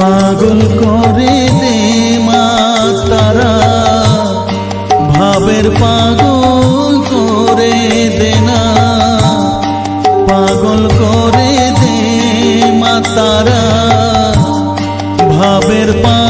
পাগল করে দে মাছ তারা ভাবের পাগল করে দে না। পাগল করে দে মা তারা ভাবের পাগল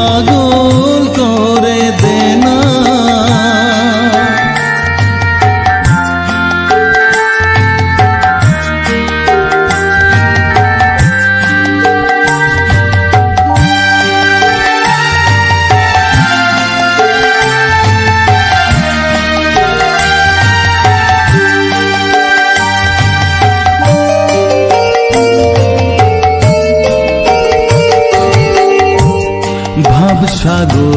তারা ভাবসাগর